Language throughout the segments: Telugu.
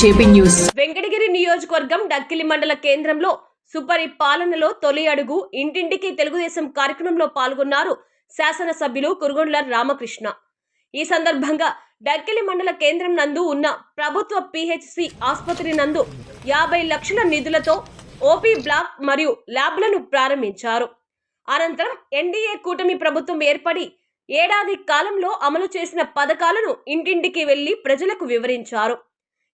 JP news. వెంకటగిరి నియోజకవర్గం డక్కిలి మండల కేంద్రంలో సుపరి పాలనలో తొలి అడుగు ఇంటింటికి తెలుగుదేశం కార్యక్రమంలో పాల్గొన్నారు శాసనసభ్యులు కురుగొండ్ల రామకృష్ణ. ఈ సందర్భంగా డక్కిలి మండల కేంద్రం నందు ఉన్న ప్రభుత్వ పిహెచ్సి ఆసుపత్రి నందు యాభై లక్షల నిధులతో ఓపీ బ్లాక్ మరియు ల్యాబ్లను ప్రారంభించారు. అనంతరం ఎన్డీఏ కూటమి ప్రభుత్వం ఏర్పడి ఏడాది కాలంలో అమలు చేసిన పథకాలను ఇంటింటికి వెళ్ళి ప్రజలకు వివరించారు.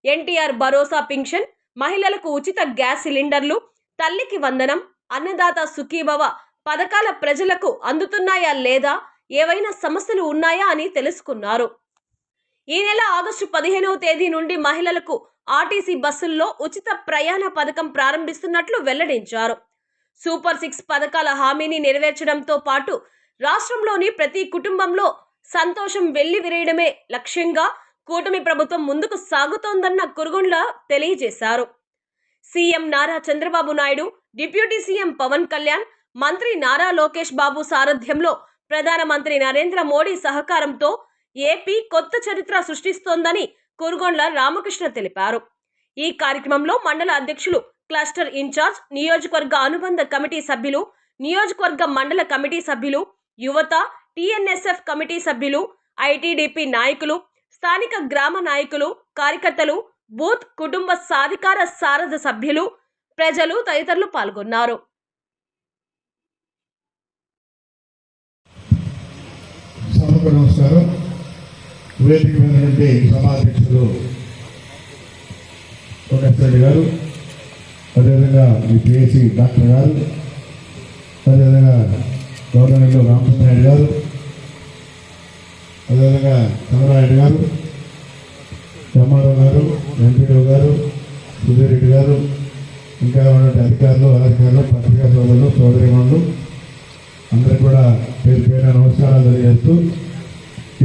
ఎన్టీఆర్ భరోసా పింఛన్ మహిళలకు ఉచిత గ్యాస్ సిలిండర్లు తల్లికి వందనం అన్నదాత సుఖీభవ పథకాల ప్రజలకు అందుతున్నాయా లేదా ఏవైనా సమస్యలు ఉన్నాయా అని తెలుసుకున్నారు. ఈ నెల ఆగస్టు పదిహేనవ తేదీ నుండి మహిళలకు ఆర్టీసీ బస్సుల్లో ఉచిత ప్రయాణ పథకం ప్రారంభిస్తున్నట్లు వెల్లడించారు. సూపర్ సిక్స్ పథకాల హామీని నెరవేర్చడంతో పాటు రాష్ట్రంలోని ప్రతి కుటుంబంలో సంతోషం వెళ్ళి విరేయడమే లక్ష్యంగా కూటమి ప్రభుత్వం ముందుకు సాగుతోందన్న కురుగుండ్ల తెలియజేశారు. CM Nara Chandrababu Naidu deputy CM Pawan Kalyan మంత్రి నారా లోకేష్ బాబు సారథ్యంలో ప్రధానమంత్రి నరేంద్ర మోడీ సహకారంతో ఏపీ కొత్త చరిత్ర సృష్టిస్తోందని కురుగొండ్ల రామకృష్ణ తెలిపారు. ఈ కార్యక్రమంలో మండల అధ్యక్షులు క్లస్టర్ ఇన్ఛార్జ్ నియోజకవర్గ అనుబంధ కమిటీ సభ్యులు నియోజకవర్గ మండల కమిటీ సభ్యులు యువత టీఎన్ఎస్ఎఫ్ కమిటీ సభ్యులు ఐటీడీపీ నాయకులు స్థానిక గ్రామ నాయకులు కార్యకర్తలు బూత్ కుటుంబ సాధికార సారథ సభ్యులు ప్రజలు తదితరులు పాల్గొన్నారు. నమస్కారం. వేదిక గారు అదేవిధంగా మీ పిఎస్సి డాక్టర్ గారు అదేవిధంగా గారు అదేవిధంగా చంద్రనాయుడు గారు ఎంఆర్ఓ గారు వెంకటరావు గారు సుధీరెడ్డి గారు ఇంకా ఉన్నటువంటి అధికారులు అధికారులు పత్రికా సోదరులు సోదరిమణులు అందరికి కూడా పేరు పేరు నమస్కారాలు తెలియజేస్తూ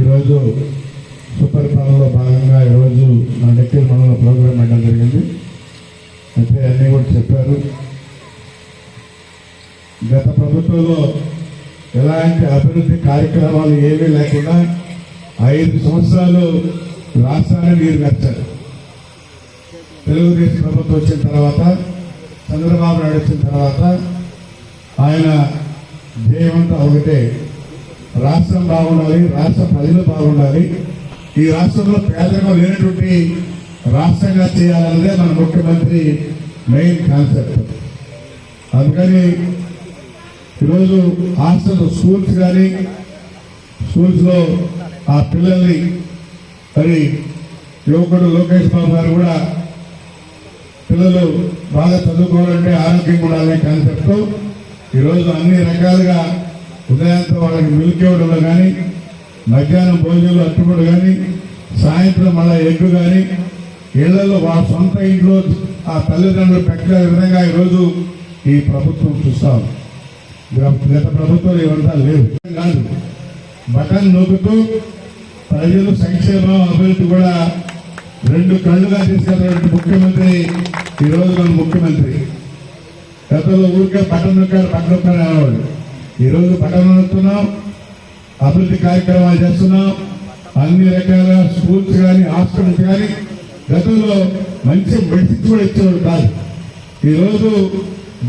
ఈరోజు సుపరిపాలనలో భాగంగా ఈరోజు నా డెక్కల్ మండల ప్రోగ్రాం పెట్టడం జరిగింది. అయితే అన్నీ కూడా చెప్పారు. గత ప్రభుత్వంలో ఎలాంటి అభివృద్ధి కార్యక్రమాలు ఏమీ లేకుండా ఐదు సంవత్సరాలు రాష్ట్రాన్ని నీరు నచ్చారు తెలుగుదేశం ప్రభుత్వం వచ్చిన తర్వాత చంద్రబాబు నాయుడు వచ్చిన తర్వాత ఆయన ధ్యేయమంతా ఒకటే రాష్ట్రం బాగుండాలి రాష్ట్ర ప్రజలు బాగుండాలి. ఈ రాష్ట్రంలో పేదరికం లేనటువంటి రాష్ట్రంగా చేయాలన్నదే మన ముఖ్యమంత్రి మెయిన్ కాన్సెప్ట్. అందుకని ఈరోజు హాస్టల్ స్కూల్స్ కానీ స్కూల్స్లో ఆ పిల్లల్ని మరి యువకుడు లోకేష్ బాబు గారు కూడా పిల్లలు బాగా చదువుకోవాలంటే ఆరోగ్యంగా ఉండాలనే కాన్సెప్ట్ ఈరోజు అన్ని రకాలుగా ఉదయంతో వాళ్ళకి మిల్క్ ఇవ్వడంలో కానీ మధ్యాహ్నం భోజనంలో అట్టుకోడు కానీ సాయంత్రం మళ్ళీ ఎగ్గు కానీ ఇళ్ళలో వాళ్ళ సొంత ఇంట్లో ఆ తల్లిదండ్రులు పెట్టే విధంగా ఈరోజు ఈ ప్రభుత్వం చూస్తాం గత ప్రభుత్వం ఇవంతా లేదు కాదు. బటన్ నొక్కుతూ ప్రజలు సంక్షేమం అభివృద్ధి కూడా రెండు కళ్ళుగా తీసుకెళ్ళినటువంటి ముఖ్యమంత్రి ఈరోజు మన ముఖ్యమంత్రి. గతంలో ఊరికే బటన్ నొక్కారు బటన్ నొక్కారు అనేవాడు ఈరోజు బటన్ నొక్కుతున్నాం అభివృద్ధి కార్యక్రమాలు చేస్తున్నాం అన్ని రకాల స్కూల్స్ కానీ హాస్పిటల్స్ కానీ గతంలో మంచి మెడిసిన్స్ కూడా ఇచ్చేవాడు కాదు. ఈరోజు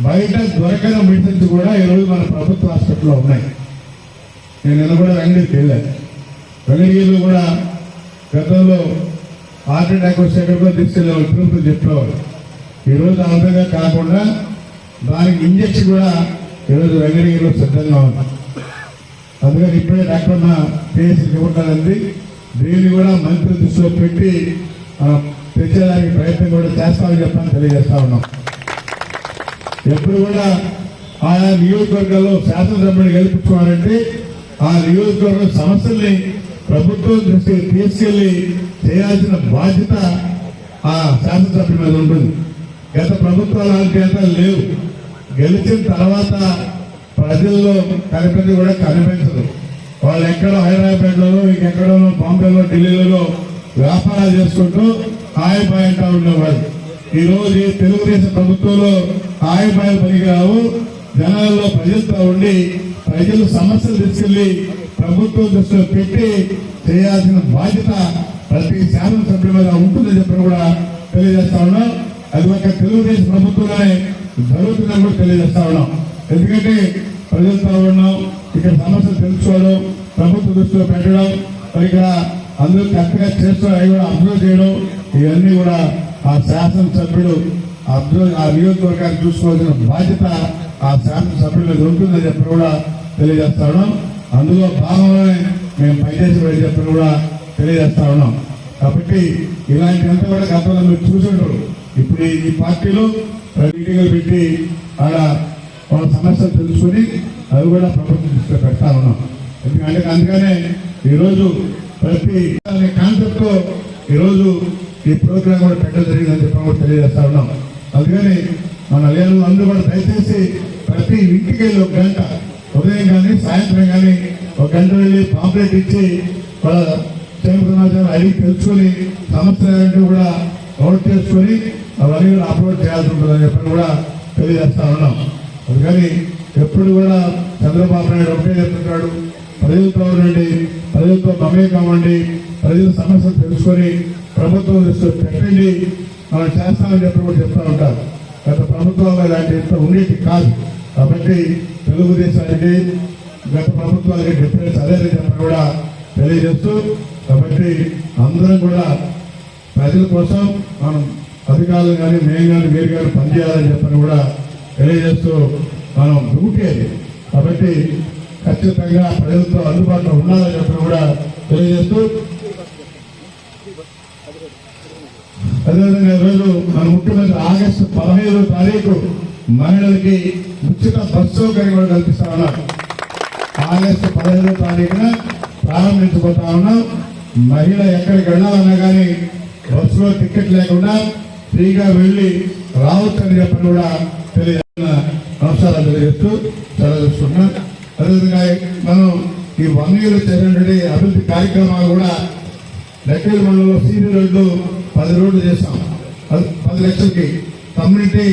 బయట దొరకని మెడిసిన్స్ కూడా ఈరోజు మన ప్రభుత్వ హాస్పిటల్లో ఉన్నాయి. నేను నిన్న కూడా వెంగళూరుకి వెళ్ళాను కూడా గతంలో హార్ట్ అటాక్ వస్తే ఎక్కడికో తీసుకెళ్ళేవాళ్ళు తిరుపతి చెప్పేవాళ్ళు. ఈరోజు ఆ విధంగా కాకుండా దానికి ఇంజక్షన్ కూడా ఈరోజు వెంగళగిరిలో సిద్ధంగా ఉంది. అందుకని ఇప్పుడే డాక్టర్ ఉన్న కేసు ఇవ్వటానంది దీన్ని కూడా మంత్రి దృష్టిలో పెట్టి తెచ్చేదానికి ప్రయత్నం కూడా చేస్తామని చెప్పని తెలియజేస్తా ఉన్నాం. ఎప్పుడు కూడా ఆయా నియోజకవర్గాల్లో శాసనసభ్యులు గెలిపించుకోవాలంటే ఆ నియోజకవర్గ సమస్యల్ని ప్రభుత్వం దృష్టికి తీసుకెళ్ళి చేయాల్సిన బాధ్యత ఆ శాసనసభ్యుల మీద ఉంటుంది. గత ప్రభుత్వాలు అలాంటి లేవు. గెలిచిన తర్వాత ప్రజల్లో కనిపించి కూడా కనిపించదు. వాళ్ళు ఎక్కడో హైదరాబాద్లో ఇంకెక్కడో బాంబేలో ఢిల్లీలలో వ్యాపారాలు చేసుకుంటూ ఆయిపాయంటా ఉండేవాళ్ళు ఈరోజు ఈ తెలుగుదేశం ప్రభుత్వంలో ఆయిపాయ పనికిరావు జనాల్లో ప్రజలతో ఉండి ప్రజలు సమస్యలు తీసుకెళ్ళి ప్రభుత్వం దృష్టిలో పెట్టి చేయాల్సిన బాధ్యత ప్రతి శాసనసభ్యుల మీద ఉంటుందని చెప్పి కూడా తెలియజేస్తా ఉన్నాం. అది ఒక తెలుగుదేశం ప్రభుత్వంలోనే జరుగుతుందని కూడా తెలియజేస్తా ఉన్నాం. ఎందుకంటే ప్రజలతో ఉన్నాం ఇక్కడ సమస్యలు తెలుసుకోవడం ప్రభుత్వ దృష్టిలో పెట్టడం ఇక్కడ అందరూ కరెక్ట్గా చేస్తూ అవి కూడా అబ్జర్వ్ చేయడం ఇవన్నీ కూడా ఆ శాసనసభ్యుడు అబ్జర్వ్ ఆ నియోజకవర్గాన్ని చూసుకోవాల్సిన బాధ్యత ఆ శాసనసభ్యుల మీద ఉంటుందని చెప్పి కూడా తెలియజేస్తా ఉన్నాం. అందులో భాగంగానే మేము పనిచేసి చెప్పిన కూడా తెలియజేస్తా ఉన్నాం. కాబట్టి ఇలాంటివంతా కూడా గతంలో మీరు చూసుంటారు. ఇప్పుడు ఈ- పార్టీలో మీటింగ్లు పెట్టి ఆడ వాళ్ళ సమస్యలు తెలుసుకుని అవి కూడా ప్రభుత్వం దృష్టిలో పెడతా ఉన్నాం. ఎందుకంటే అందుకనే ఈరోజు ప్రతి కాన్సెప్ట్తో ఈరోజు ఈ ప్రోగ్రామ్ కూడా పెట్టడం జరిగిందని చెప్పి కూడా తెలియజేస్తా ఉన్నాం. అందుకని మన లేను అందరూ కూడా దయచేసి ప్రతి ఇంటికి వెళ్ళి ఒక గంట ఉదయం కానీ సాయంత్రం కానీ ఒక గంట వెళ్ళి పాంప్లెట్ ఇచ్చి వాళ్ళ క్షేమ సమాచారం అడిగి తెలుసుకొని సమస్యలు కూడా నోట్ చేసుకొని అవన్నీ కూడా అప్లోడ్ చేయాల్సి ఉంటుందని చెప్పి కూడా తెలియజేస్తా ఉన్నాం. అందుకని ఎప్పుడు కూడా చంద్రబాబు నాయుడు ఒకటే చెప్తుంటాడు ప్రజలతో ఉండండి ప్రజలతో మమేకం అవ్వండి ప్రజల సమస్యలు తెలుసుకొని ప్రభుత్వం దృష్టిలో పెట్టండి మనం చేస్తామని చెప్పి కూడా చెప్తూ ఉంటారు. గత ప్రభుత్వంలో ఇలాంటి ఇంత ఉండేది కాదు. కాబట్టి తెలుగుదేశానికి గత ప్రభుత్వాలకి డిఫరెన్స్ అదే చెప్పి కూడా తెలియజేస్తూ కాబట్టి అందరం కూడా ప్రజల కోసం మనం అధికారులు కానీ మేము కానీ మీరు కానీ పనిచేయాలని చెప్పని కూడా తెలియజేస్తూ మనం డ్యూటీ అది కాబట్టి ఖచ్చితంగా ప్రజలతో అందుబాటులో ఉండాలని చెప్పని కూడా తెలియజేస్తూ అదేవిధంగా ఈరోజు మన ముఖ్యమంత్రి ఆగస్టు పదహైదో తారీఖు మహిళలకి ఉచిత బస్సు సౌకర్యం కూడా కల్పిస్తా ఉన్నాం. ఆగస్టు పదహైదో తారీఖున ప్రారంభించబోతా ఉన్నాం. మహిళ ఎక్కడికి వెళ్ళాలన్నా కానీ బస్సులో టికెట్ లేకుండా ఫ్రీగా వెళ్ళి రావచ్చు అని చెప్పని కూడా తెలియజేస్తున్న నమస్కారాలు తెలియజేస్తూ సెలవుస్తున్నా అదేవిధంగా మనం ఈ వన్ ఇయర్ చేసినటువంటి అభివృద్ధి కార్యక్రమాలు కూడా లెక్కల మండలంలో సీనియర్ రోడ్లు పది రోడ్లు చేస్తాం పది పది లక్షలకి కమ్యూనిటీ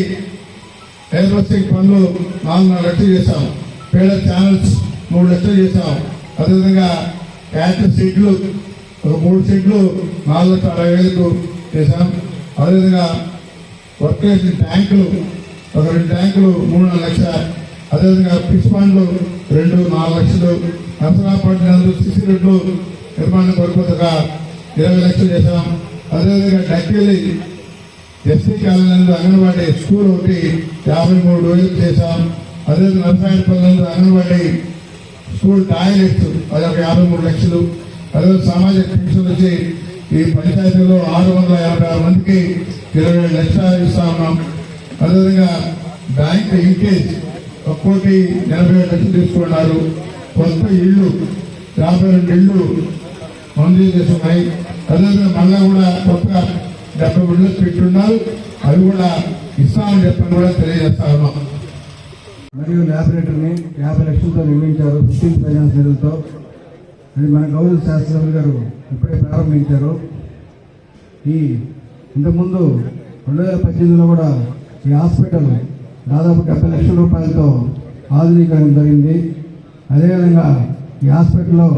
ఎలక్ట్రిక్ పనులు నాలుగున్నర లక్షలు చేశాం. పేడ ఛానల్స్ మూడు లక్షలు చేశాం. అదేవిధంగా క్యాట్ సీట్లు ఒక మూడు సీట్లు నాలుగు లక్షల అరవై వేలకు చేశాం. అదేవిధంగా వర్క్ చేసిన ట్యాంకులు ఒక రెండు ట్యాంకులు మూడున్నర లక్ష. అదేవిధంగా ఫిష్ ఫండ్లు రెండు నాలుగు లక్షలు. నరసరాపట్నం సిసి రోడ్లు నిర్మాణం కోల్పోతగా ఇరవై లక్షలు చేశాం. అదేవిధంగా Dakkelli SC colony anganwadi school ఒకటి యాభై మూడు రోజులు చేశాం. అదేవిధంగా నరసాయనపల్లి నందు అంగన్వాడీ స్కూల్ టాయిలెట్స్ అది ఒక యాభై మూడు లక్షలు. అదే సామాజిక పెన్షన్ వచ్చి ఈ పంచాయతీలో ఆరు వందల యాభై ఆరు మందికి ఇరవై ఏడు లక్షలు ఇస్తా ఉన్నాం. అదేవిధంగా బ్యాంక్ ఇంకేజ్ ఒక కోటి ఎనభై ఏడు లక్షలు తీసుకున్నారు. కొత్త ఇళ్ళు యాభై రెండు ఇళ్ళు మంజూరు చేస్తున్నాయి. అదేవిధంగా మళ్ళా కూడా కొత్తగా డెబ్బై ఇళ్ళు పెట్టున్నారు అవి కూడా ఇస్తామని చెప్పని కూడా తెలియజేస్తా ఉన్నాం. మరియు ల్యాబొరేటరీని యాభై లక్షలతో నిర్మించారు ఫిఫ్టీన్ ఫైనాన్స్ నిధులతో. అది మన గౌరవ శాస్త్రసభ్యులు గారు ఇప్పుడే ప్రారంభించారు. ఈ ఇంతకుముందు రెండు వేల పద్దెనిమిదిలో కూడా ఈ హాస్పిటల్ దాదాపు డెబ్బై లక్షల రూపాయలతో ఆధునీకరణ జరిగింది. అదేవిధంగా ఈ హాస్పిటల్లో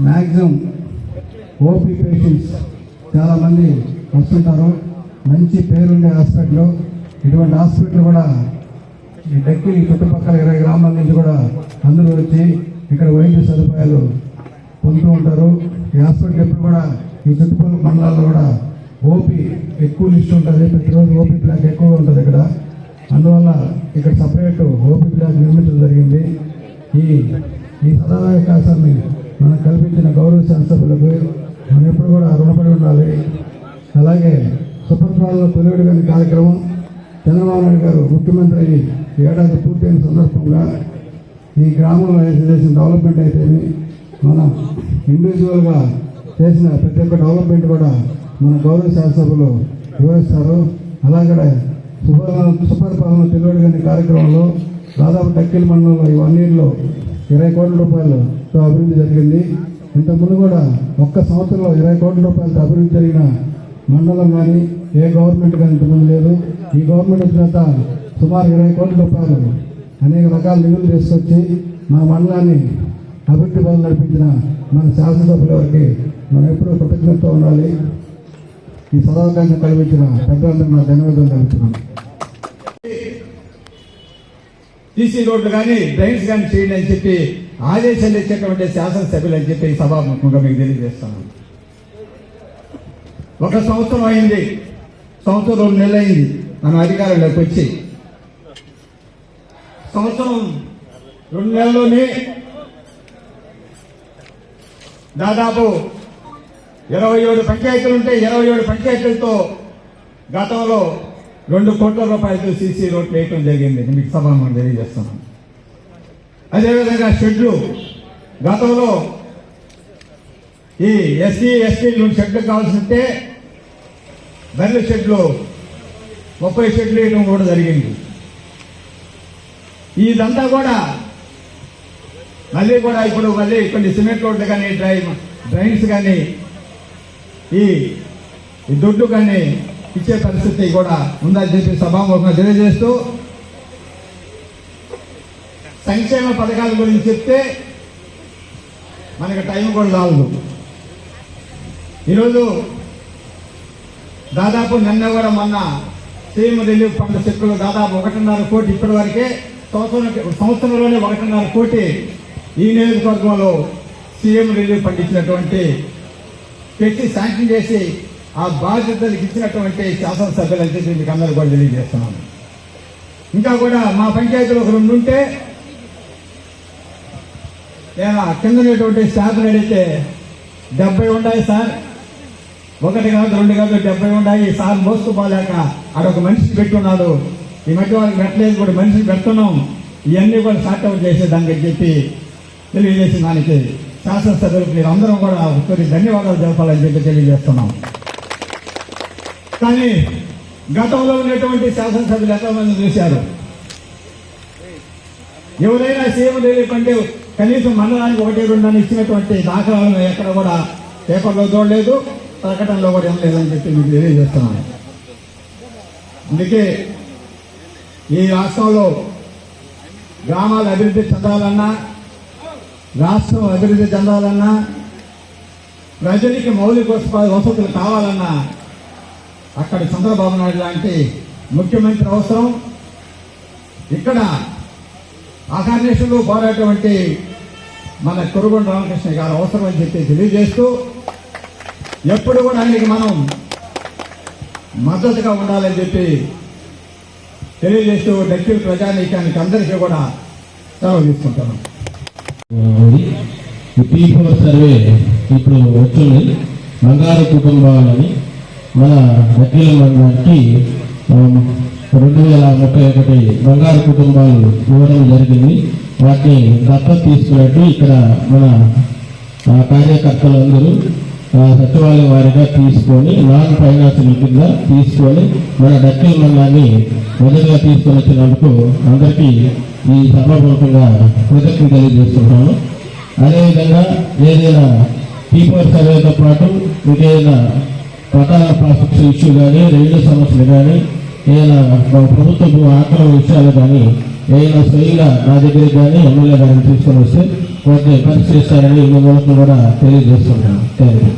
మ్యాక్సిమం ఓపీ పేషెంట్స్ చాలామంది వస్తుంటారు మంచి పేరుండే హాస్పిటల్. ఇటువంటి హాస్పిటల్ కూడా ఈ డక్కి చుట్టుపక్కల ఇరవై గ్రామాల నుంచి కూడా అందరూ వచ్చి ఇక్కడ వైద్య సదుపాయాలు పొందుతూ ఉంటారు. ఈ హాస్పిటల్ ఎప్పుడు కూడా ఈ చుట్టుపక్కల మండలాల్లో కూడా ఓపీ ఎక్కువ లిస్ట్ ఉంటుంది. ప్రతిరోజు ఓపీ బ్లాక్ ఎక్కువగా ఉంటుంది ఇక్కడ. అందువల్ల ఇక్కడ సపరేట్ ఓపీ బ్లాక్ నిర్మించడం జరిగింది. ఈ ఈ సదావకాశాన్ని మనం కల్పించిన గౌరవ శాస్త్రసభ్యులకు మనం ఎప్పుడు కూడా రుణపడి ఉండాలి. అలాగే సుపత్రాలలో తొలివిడి గారి కార్యక్రమం చంద్రబాబు నాయుడు గారు ముఖ్యమంత్రి అయ్యి ఏడాది పూర్తయిన సందర్భంగా ఈ గ్రామంలో చేసిన డెవలప్మెంట్ అయితేనే మన ఇండివిజువల్గా చేసిన ప్రతి ఒక్క డెవలప్మెంట్ కూడా మన గౌరవ శాసనసభలో వివరిస్తారు. అలాగే సుపరిపాలన సుపరిపాలన తెలివడి గారి కార్యక్రమంలో దాదాపు టక్కిల్ మండలంలో ఈ వన్ ఇయర్లో ఇరవై కోట్ల రూపాయలతో అభివృద్ధి జరిగింది. ఇంతకుముందు కూడా ఒక్క సంవత్సరంలో ఇరవై కోట్ల రూపాయలతో అభివృద్ధి జరిగిన మండలం కానీ ఏ గవర్నమెంట్ కానీ ఇంతకుముందు లేదు. ఈ గవర్నమెంట్ వచ్చినంత సుమారు ఇరవై కోట్ల రూపాయలు అనేక రకాల నిధులు తీసుకొచ్చి మా మండలాన్ని అభివృద్ధి పనులు నడిపించిన మన శాసనసభ్యుల వారికి మనం ఎప్పుడూ కృతజ్ఞతతో ఉండాలి. ఈ సదావకాశం కల్పించిన పెద్దలందరూ నా ధన్యవాదాలు కలుగుతున్నాను సీసీ రోడ్లు కానీ డ్రైన్స్ కానీ చేయండి అని చెప్పి ఆదేశాలు ఇచ్చేటువంటి శాసనసభ్యులు అని చెప్పి సభాముఖంగా మీకు తెలియజేస్తాను ఒక సంవత్సరం అయింది. సంవత్సరం రెండు నెలలు అయింది. మన అధికారంలోకి వచ్చి. సంవత్సరం రెండు నెలల్లోనే దాదాపు ఇరవై ఏడు పంచాయతీలు ఉంటే ఇరవై ఏడు పంచాయతీలతో గతంలో రెండు కోట్ల రూపాయలతో సీసీ రోడ్ వేయటం జరిగింది. మీకు సభాముఖం తెలియజేస్తున్నాను. అదేవిధంగా షెడ్లు. గతంలో ఈ ఎస్సీ ఎస్టీ షెడ్లు కావాల్సి ఉంటే బెల్ల షెడ్లో ముప్పై షెడ్లు వేయడం కూడా జరిగింది. ఇదంతా కూడా మళ్ళీ కూడా ఇప్పుడు మళ్ళీ కొన్ని సిమెంట్ రోడ్లు కానీ డ్రై డ్రైన్స్ కానీ ఈ దుడ్డు దొడ్డు కానీ ఇచ్చే పరిస్థితి కూడా ఉందని చెప్పి సభాముఖంగా తెలియజేస్తూ సంక్షేమ పథకాల గురించి చెప్తే మనకి టైం కూడా చాలదు ఈరోజు దాదాపు నిన్న కూడా మొన్న సీఎం రిలీఫ్ ఫండ్ చెక్కులు దాదాపు ఒకటిన్నర కోటి ఇప్పటి వరకే సంవత్సరం సంవత్సరంలోనే ఒకటిన్నర కోటి ఈ నియోజకవర్గంలో సీఎం రిలీఫ్ ఫండ్ ఇచ్చినటువంటి పెట్టి శాంక్షన్ చేసి ఆ బాధ్యతలకు ఇచ్చినటువంటి శాసనసభ్యులు అని మీకు అందరూ కూడా తెలియజేస్తున్నాను. ఇంకా కూడా మా పంచాయతీలో ఒక రెండు ఉంటే నేను కింద ఉన్నటువంటి స్టాఫ్ని అడిగితే డెబ్బై ఉన్నాయి సార్. ఒకటి కాదు రెండు కాదు డెబ్బై ఉన్నాయి. సార్ మోసుకోపోలేక ఆడ ఒక మనిషిని పెట్టున్నాడు. ఈ మధ్య వాళ్ళకి పెట్టలేదు కూడా మనిషిని పెడుతున్నాం. ఇవన్నీ కూడా షార్ట్ అవుట్ చేసేదానికి చెప్పి తెలియజేసిన దానికి శాసనసభ్యులకు మీరు అందరం కూడా కొన్ని ధన్యవాదాలు జరపాలని చెప్పి తెలియజేస్తున్నాం. కానీ గతంలో ఉన్నటువంటి శాసనసభ్యులు ఎంతమంది చూశారు. ఎవరైనా సీఎం రిలీఫ్ కనీసం మండలానికి ఒకటి రెండు ఇచ్చినటువంటి దాఖలాలను ఎక్కడ కూడా పేపర్లో చూడలేదు. ప్రకటనలో కూడా ఏం లేదని చెప్పి మీకు తెలియజేస్తున్నాను. అందుకే ఈ రాష్ట్రంలో గ్రామాలు అభివృద్ధి చెందాలన్నా రాష్ట్రం అభివృద్ధి చెందాలన్నా ప్రజలకి మౌలిక వసతులు కావాలన్నా అక్కడ చంద్రబాబు నాయుడు లాంటి ముఖ్యమంత్రి అవసరం. ఇక్కడ అకార్నేషన్లో పోరాటటువంటి మన కురుగొండ రామకృష్ణ గారు అవసరం అని చెప్పి తెలియజేస్తూ ఎప్పుడు కూడా ఆయనకి మనం మద్దతుగా ఉండాలని చెప్పి తెలియజేస్తూ దక్షిణ ప్రజానీకానికి అందరికీ కూడా సెలవు తీసుకుంటున్నాం. పీ ఫోర్ సర్వే ఇప్పుడు వచ్చింది. బంగారు కుటుంబాలని మన దగ్గర మండలానికి రెండు వేల ముప్పై ఒకటి బంగారు కుటుంబాలు ఇవ్వడం జరిగింది. వాటిని దత్త తీసుకున్నట్టు ఇక్కడ మన కార్యకర్తలు కార్యకర్తలందరూ సచివాలయం వారిగా తీసుకొని నాన్ ఫైనాన్షియల్ కింద తీసుకొని మన డక్కిల మండలాన్ని మొదటిగా తీసుకొని వచ్చినందుకు అందరికీ ఈ సభాపూర్వకంగా కృతజ్ఞత తెలియజేస్తున్నాను. అదేవిధంగా ఏదైనా పీపర్ సర్వేతో పాటు ఇంకేదైనా ప్రధాన ప్రాసెస్ ఇష్యూ కానీ రైలు సమస్యలు కానీ ఏదైనా మా ప్రభుత్వ భూ ఆక్రమణ విషయాలు కానీ ఏదైనా స్వయంగా నా దగ్గర కానీ ఎమ్మెల్యే గారిని తీసుకొని వస్తే వాటిని పరిశీలిస్తారని ఈ మూలకం కూడా తెలియజేస్తున్నాను థ్యాంక్ యూ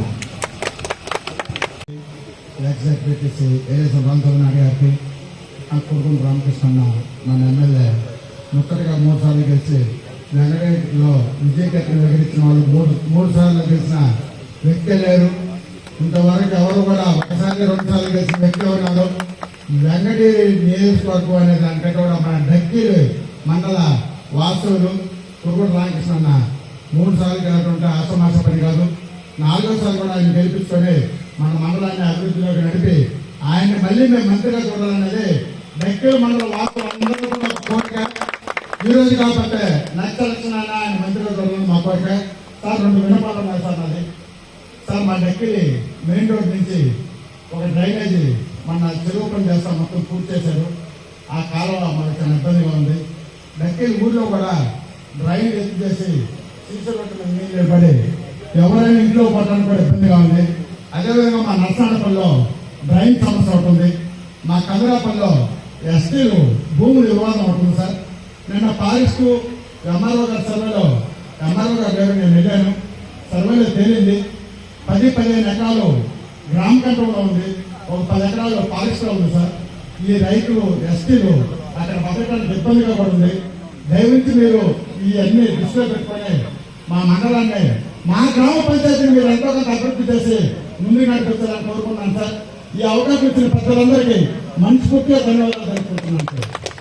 ఎగ్జాక్టివిటీస్ ఏఎస్ రామచంద్రనాయుడు గారికి కుటుంబం రామకృష్ణ మన ఎమ్మెల్యే ముక్కరిగా మూడు సార్లు గెలిచి వెంకటగిరిలో విజయకట్టిన వెగరించిన వాళ్ళు మూడు మూడు సార్లు గెలిచిన వ్యక్తే లేరు. ఇంతవరకు ఎవరు కూడా ఒకసారి రెండు సార్లు గెలిచిన వ్యక్తి ఉన్నారు వెంకటగిరి నియోజకవర్గం అనే దానికంటే కూడా మన డక్కిలి మండల వాసులు కురుగుడు రామకృష్ణ అన్న మూడు సార్లు గెలవడం ఆసమాస పని కాదు. నాలుగోసారి కూడా ఆయన గెలిపించుకొని మన మండలాన్ని అభివృద్ధిలోకి నడిపి ఆయన మళ్ళీ మేము మంత్రిగా చూడాలనేది డక్కిల మండల వాసులు అందరూ కూడా కోరిక. ఈరోజు రోజు కాకపోతే నెక్స్ట్ ఎలక్షన్ అయినా ఆయన మంత్రిగా చూడాలని మా కోరిక. సార్ రెండు వినపాలు ఉన్నాయి సార్ నాది. సార్ మా డక్కిలి మెయిన్ రోడ్ నుంచి ఒక డ్రైనేజీ మన చెరువు పని చేస్తాం మొత్తం పూర్తి చేశారు. ఆ కాలువ మనకు చాలా ఇబ్బందిగా ఉంది. డక్కిలి ఊర్లో కూడా డ్రైన్ ఎత్తు చేసి సీసీ రోడ్డు నీళ్ళు పడి ఎవరైనా ఇంట్లో పట్టడానికి కూడా ఇబ్బందిగా ఉంది అదేవిధంగా మా నర్సాడపల్లిలో డ్రైవింగ్ సమస్య ఉంటుంది మా కందరాపల్లిలో ఎస్టీలు భూములు వివాదం అవుతుంది సార్. నిన్న పారిస్తూ ఎంఆర్ఓ గారి సర్వేలో ఎంఆర్ఓ గారి దగ్గర నేను వెళ్ళాను. సర్వేలో తేలింది. పది పదిహేను ఎకరాలు గ్రామ కంట్రోల్లో ఉంది. ఒక పది ఎకరాలు ఫారెస్ట్లో ఉంది సార్. ఈ రైతులు ఎస్టీలు అక్కడ బతకడానికి ఇబ్బందిగా పడుతుంది. దయవించి మీరు ఈ అన్ని దృష్టిలో పెట్టుకొని మా మండలాన్ని మా గ్రామ పంచాయతీని మీరు ఎంతో కొంత అభివృద్ధి చేసి ముందుకు నడిపించాలని కోరుకున్నాను సార్. ఈ అవకాశం ఇచ్చిన ప్రజలందరికీ మనస్ఫూర్తిగా ధన్యవాదాలు తెలుసుకుంటున్నాను సార్.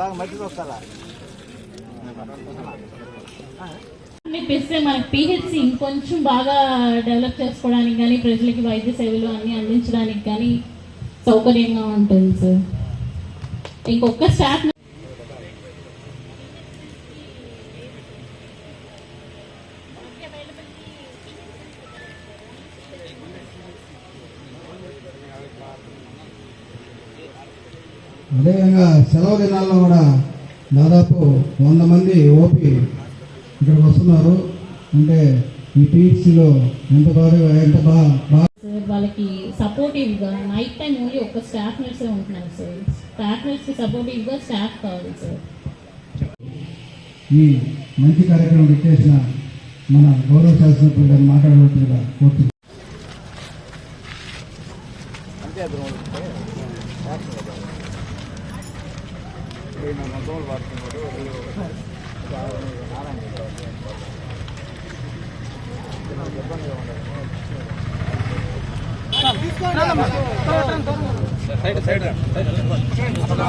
బాగా మట్టి వస్తారా ఇస్తే మనకి పిహెచ్సి ఇంకొంచెం బాగా డెవలప్ చేసుకోవడానికి కానీ ప్రజలకి వైద్య సేవలు అన్నీ అందించడానికి కానీ సౌకర్యంగా ఉంటుంది సార్ ఇంకొక స్టాఫ్ అదేవిధంగా సెలవు దినాల్లో కూడా దాదాపు వంద మంది ఓపీ ఇక్కడికి వస్తున్నారు. అంటే ఈ టీసీలో ఎంత బాగా ఎంత బాగా సార్ వాళ్ళకి సపోర్టివ్గా నైట్ టైం ఓన్లీ ఒక స్టాఫ్ నర్సే ఉంటున్నారు సార్. పార్ట్నర్స్కి సపోర్టివ్గా స్టాఫ్ కావాలి సార్. ఈ మంచి కార్యక్రమం ఇచ్చేసిన మన గౌరవ శాసనసభ్యులు గారిని మాట్లాడవలసిందిగా కోరుతున్నాను అంతే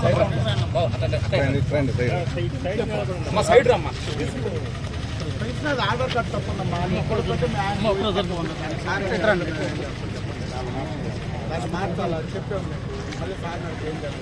బ్రో ఈయన మొత్తం పడుతున్నాడు ఆధార్ కార్డ్ తప్పందమ్మా దాన్ని మార్చాలా చెప్పాము. మళ్ళీ సార్ ఏం చేయాలి